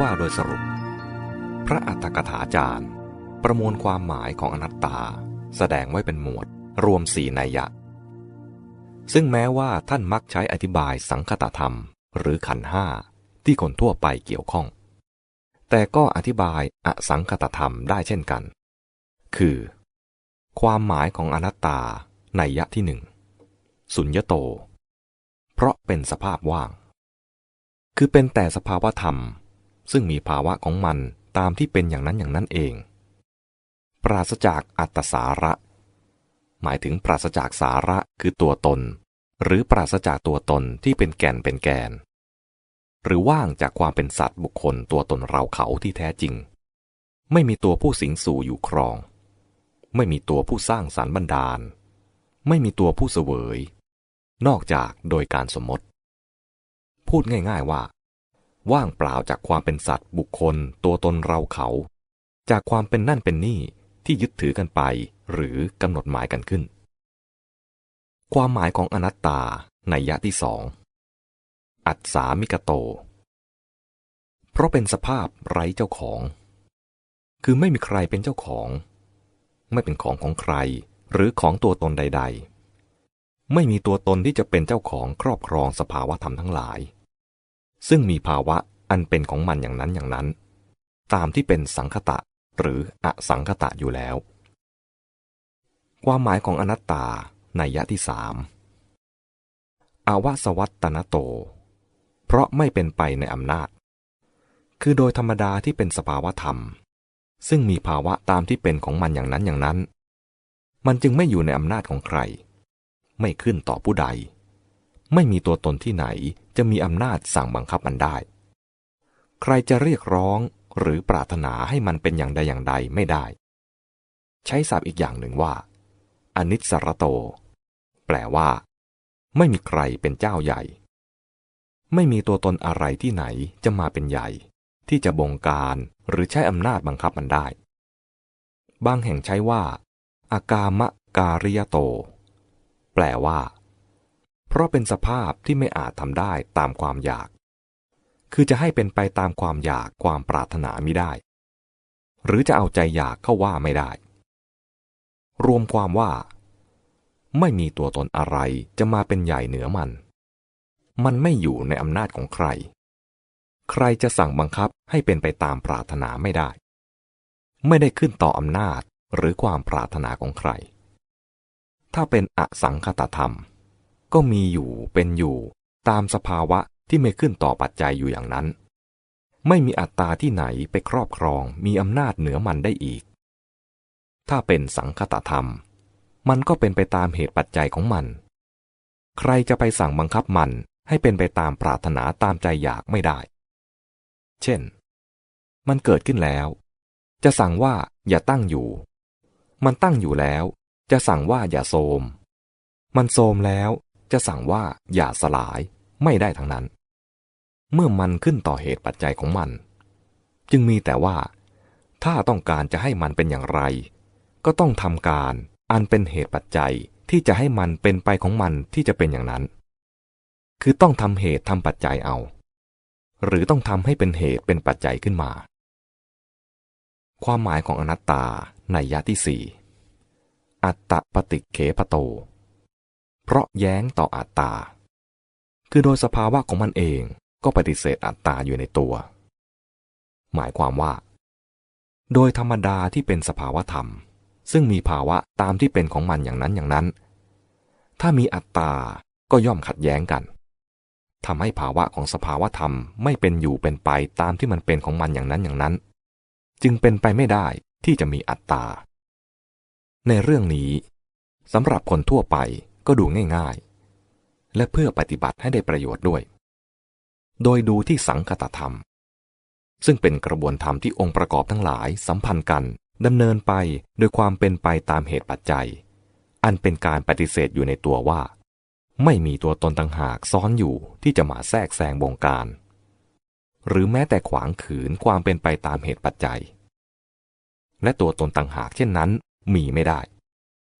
ว่าโดยสรุป พระอัฏฐกถาจารย์ ประมวลความหมายของอนัตตา แสดงไว้เป็นหมวด รวมสี่นัยยะ ซึ่งแม้ว่าท่านมักใช้อธิบายสังคตธรรม หรือขันห้าที่คนทั่วไปเกี่ยวข้อง แต่ก็อธิบายอสังคตธรรมได้เช่นกัน คือ ความหมายของอนัตตาในยะที่หนึ่งสุญญโต เพราะเป็นสภาพว่าง คือเป็นแต่สภาวธรรม ซึ่งมีภาวะของมันตามที่เป็นอย่างนั้นอย่างนั้นเอง ปราศจากอัตสาระ หมายถึงปราศจากสาระคือตัวตน หรือปราศจากตัวตนที่เป็นแก่นเป็นแกน หรือว่างจากความเป็นสัตว์บุคคลตัวตนเราเขาที่แท้จริง ไม่มีตัวผู้สิงสู่อยู่ครอง ไม่มีตัวผู้สร้างสรรค์บันดาล ไม่มีตัวผู้เสวย นอกจากโดยการสมมติ พูดง่าย ๆว่า ว่างเปล่าจากความเป็นสัตว์ บุคคล ตัวตนเราเขา จากความเป็นนั่นเป็นนี่ที่ยึดถือกันไป หรือกำหนดหมายกันขึ้น ความหมายของอนัตตาในยะที่สอง อัตสามิกโต เพราะเป็นสภาพไร้เจ้าของ คือไม่มีใครเป็นเจ้าของ ไม่เป็นของของใคร หรือของตัวตนใด ๆ ไม่มีตัวตนที่จะเป็นเจ้าของครอบครองสภาวะธรรมทั้งหลาย ซึ่งมีภาวะอันเป็นของมันอย่างนั้นอย่างนั้น ตามที่เป็นสังคตะหรืออสังคตะอยู่แล้ว ความหมายของอนัตตาในยะที่สามอาวสวัตตนโต เพราะไม่เป็นไปในอำนาจ คือโดยธรรมดาที่เป็นสภาวะธรรม ซึ่งมีภาวะตามที่เป็นของมันอย่างนั้นอย่างนั้น มันจึงไม่อยู่ในอำนาจของใคร ไม่ขึ้นต่อผู้ใด ไม่มีตัวตนที่ไหนจะมีอำนาจสั่งบังคับมันได้ ใครจะเรียกร้องหรือปรารถนาให้มันเป็นอย่างใดอย่างใดไม่ได้ ใช้ศัพท์อีกอย่างหนึ่งว่า อนิสรโต แปลว่า ไม่มีใครเป็นเจ้าใหญ่ ไม่มีตัวตนอะไรที่ไหนจะมาเป็นใหญ่ ที่จะบงการหรือใช้อำนาจบังคับมันได้ บางแห่งใช้ว่า อากามะการิยโต แปลว่า เพราะเป็นสภาพที่ไม่อาจทำได้ตามความอยาก คือจะให้เป็นไปตามความอยากความปรารถนาไม่ได้ หรือจะเอาใจอยากเข้าว่าไม่ได้ รวมความว่า ไม่มีตัวตนอะไรจะมาเป็นใหญ่เหนือมัน มันไม่อยู่ในอำนาจของใคร ใครจะสั่งบังคับให้เป็นไปตามปรารถนาไม่ได้ ไม่ได้ขึ้นต่ออำนาจหรือความปรารถนาของใคร ถ้าเป็นอสังคตธรรม ก็มีอยู่เป็นอยู่ ตามสภาวะที่ไม่ขึ้นต่อปัจจัยอยู่อย่างนั้น ไม่มีอัตตาที่ไหนไปครอบครองมีอำนาจเหนือมันได้อีก ถ้าเป็นสังคตธรรม มันก็เป็นไปตามเหตุปัจจัยของมัน ใครจะไปสั่งบังคับมันให้เป็นไปตามปรารถนาตามใจอยากไม่ได้ เช่น มันเกิดขึ้นแล้ว จะสั่งว่าอย่าตั้งอยู่ มันตั้งอยู่แล้ว จะสั่งว่าอย่าโทมมันโทมแล้ว จะสั่งว่าอย่าสลายไม่ได้ทั้งนั้น เมื่อมันขึ้นต่อเหตุปัจจัยของมัน จึงมีแต่ว่า ถ้าต้องการจะให้มันเป็นอย่างไร ก็ต้องทำการอันเป็นเหตุปัจจัยที่จะให้มันเป็นไปของมันที่จะเป็นอย่างนั้น คือต้องทำเหตุทำปัจจัยเอา หรือต้องทำให้เป็นเหตุเป็นปัจจัยขึ้นมา ความหมายของอนัตตาในยะที่สี่อัตตปฏิเขปโต เพราะแย้งต่ออัตตา คือโดยสภาวะของมันเองก็ปฏิเสธอัตตาอยู่ในตัว หมายความว่า โดยธรรมดาที่เป็นสภาวะธรรม ซึ่งมีภาวะตามที่เป็นของมันอย่างนั้นอย่างนั้น ถ้ามีอัตตาก็ย่อมขัดแย้งกันทำให้ภาวะของสภาวะธรรมไม่เป็นอยู่เป็นไปตามที่มันเป็นของมันอย่างนั้นอย่างนั้น จึงเป็นไปไม่ได้ที่จะมีอัตตา ในเรื่องนี้สำหรับคนทั่วไป ก็ดูง่ายๆ และเพื่อปฏิบัติให้ได้ประโยชน์ด้วย โดยดูที่สังคตธรรม ซึ่งเป็นกระบวนธรรมที่องค์ประกอบทั้งหลายสัมพันธ์กันดำเนินไปโดยความเป็นไปตามเหตุปัจจัย อันเป็นการปฏิเสธอยู่ในตัวว่า ไม่มีตัวตนต่างหากซ้อนอยู่ที่จะมาแทรกแซงบงการ หรือแม้แต่ขวางขืนความเป็นไปตามเหตุปัจจัย และตัวตนต่างหากเช่นนั้นมีไม่ได้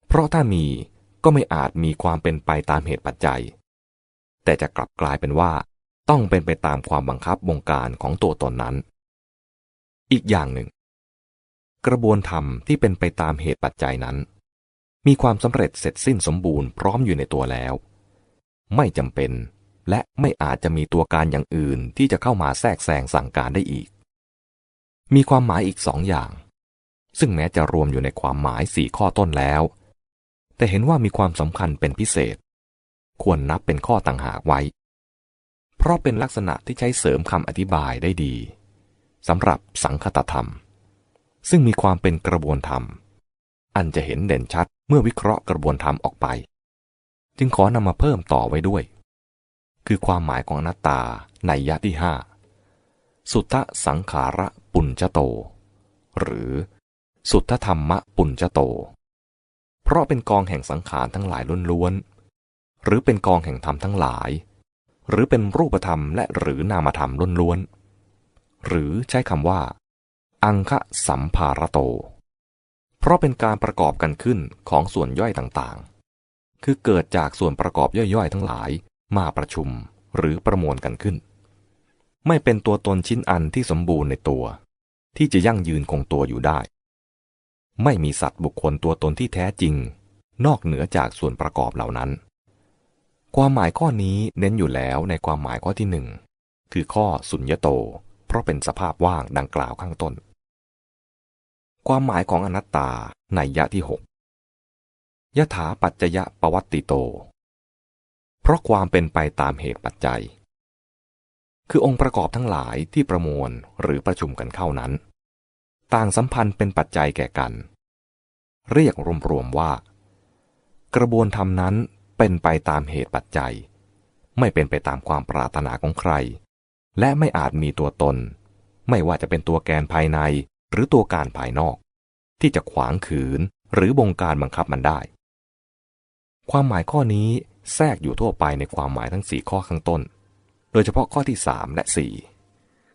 เพราะถ้ามี ก็ไม่อาจมีความเป็นไปตามเหตุปัจจัย แต่จะกลับกลายเป็นว่า ต้องเป็นไปตามความบังคับบงการของตัวตนนั้น อีกอย่างหนึ่ง กระบวนธรรมที่เป็นไปตามเหตุปัจจัยนั้น มีความสำเร็จเสร็จสิ้นสมบูรณ์พร้อมอยู่ในตัวแล้ว ไม่จำเป็นและไม่อาจจะมีตัวการอย่างอื่นที่จะเข้ามาแทรกแซงสั่งการได้อีก มีความหมายอีกสองอย่าง ซึ่งแม้จะรวมอยู่ในความหมายสี่ข้อต้นแล้ว แต่เห็นว่ามีความสำคัญเป็นพิเศษ ควรนับเป็นข้อต่างหากไว้ เพราะเป็นลักษณะที่ใช้เสริมคำอธิบายได้ดีสำหรับสังคตธรรม ซึ่งมีความเป็นกระบวนธรรม อันจะเห็นเด่นชัดเมื่อวิเคราะห์กระบวนธรรมออกไป จึงขอนำมาเพิ่มต่อไว้ด้วย คือความหมายของอนัตตาในยะที่ห้าสุทธสังขาระปุญจโต หรือสุทธธรรมะปุญจโต เพราะเป็นกองแห่งสังขารทั้งหลายล้วนๆ หรือเป็นกองแห่งธรรมทั้งหลาย หรือเป็นรูปธรรมและหรือนามธรรมล้วนๆ หรือใช้คำว่า อังคะสัมภารโต เพราะเป็นการประกอบกันขึ้นของส่วนย่อยต่างๆ คือเกิดจากส่วนประกอบย่อยๆ ทั้งหลายมาประชุมหรือประมวลกันขึ้น ไม่เป็นตัวตนชิ้นอันที่สมบูรณ์ในตัว ที่จะยั่งยืนคงตัวอยู่ได้ ไม่มีสัตว์บุคคลตัวตนที่แท้จริง นอกเหนือจากส่วนประกอบเหล่านั้น ความหมายข้อนี้เน้นอยู่แล้วในความหมายข้อที่หนึ่งคือข้อสุญญโต เพราะเป็นสภาพว่างดังกล่าวข้างต้น ความหมายของอนัตตาในยะที่หกยถาปัจจยะปวัตติโต เพราะความเป็นไปตามเหตุปัจจัย คือองค์ประกอบทั้งหลายที่ประมวลหรือประชุมกันเข้านั้น ต่างสัมพันธ์เป็นปัจจัยแก่กัน เรียกรวมๆว่า กระบวนธรรมนั้นเป็นไปตามเหตุปัจจัย ไม่เป็นไปตามความปรารถนาของใคร และไม่อาจมีตัวตน ไม่ว่าจะเป็นตัวแกนภายในหรือตัวการภายนอก ที่จะขวางขืนหรือบงการบังคับมันได้ ความหมายข้อนี้แทรกอยู่ทั่วไปในความหมายทั้งสี่ข้อข้างต้น โดยเฉพาะข้อที่สามและสี่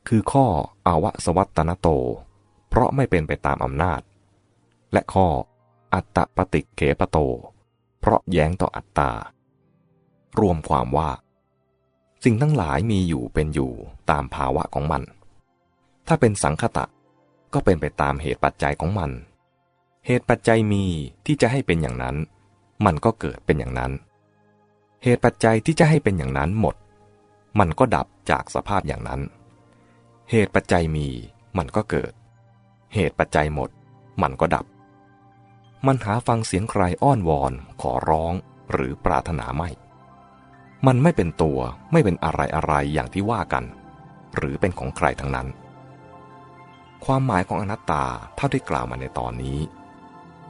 คือข้ออาวสวัตนโต ราะไม่เป็นไปตามอำนาจ และข้อ อัตตปฏิเขปโต เพราะแย้งต่ออัตตา รวมความว่า สิ่งทั้งหลายมีอยู่เป็นอยู่ตามภาวะของมัน ถ้าเป็นสังคตะ ก็เป็นไปตามเหตุปัจจัยของมัน เหตุปัจจัยมีที่จะให้เป็นอย่างนั้น มันก็เกิดเป็นอย่างนั้น เหตุปัจจัยที่จะให้เป็นอย่างนั้นหมด มันก็ดับจากสภาพอย่างนั้น เหตุปัจจัยมีมันก็เกิด เหตุปัจจัยหมด มันก็ดับ มันหาฟังเสียงใครอ้อนวอน ขอร้องหรือปรารถนาไม่ มันไม่เป็นตัวไม่เป็นอะไรอะไรอย่างที่ว่ากัน หรือเป็นของใครทั้งนั้น ความหมายของอนัตตาเท่าที่กล่าวมาในตอนนี้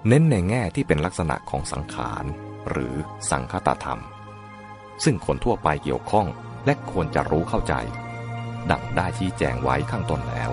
เน้นในแง่ที่เป็นลักษณะของสังขารหรือสังคตธรรม ซึ่งคนทั่วไปเกี่ยวข้องและควรจะรู้เข้าใจ ดังได้ชี้แจงไว้ข้างต้นแล้ว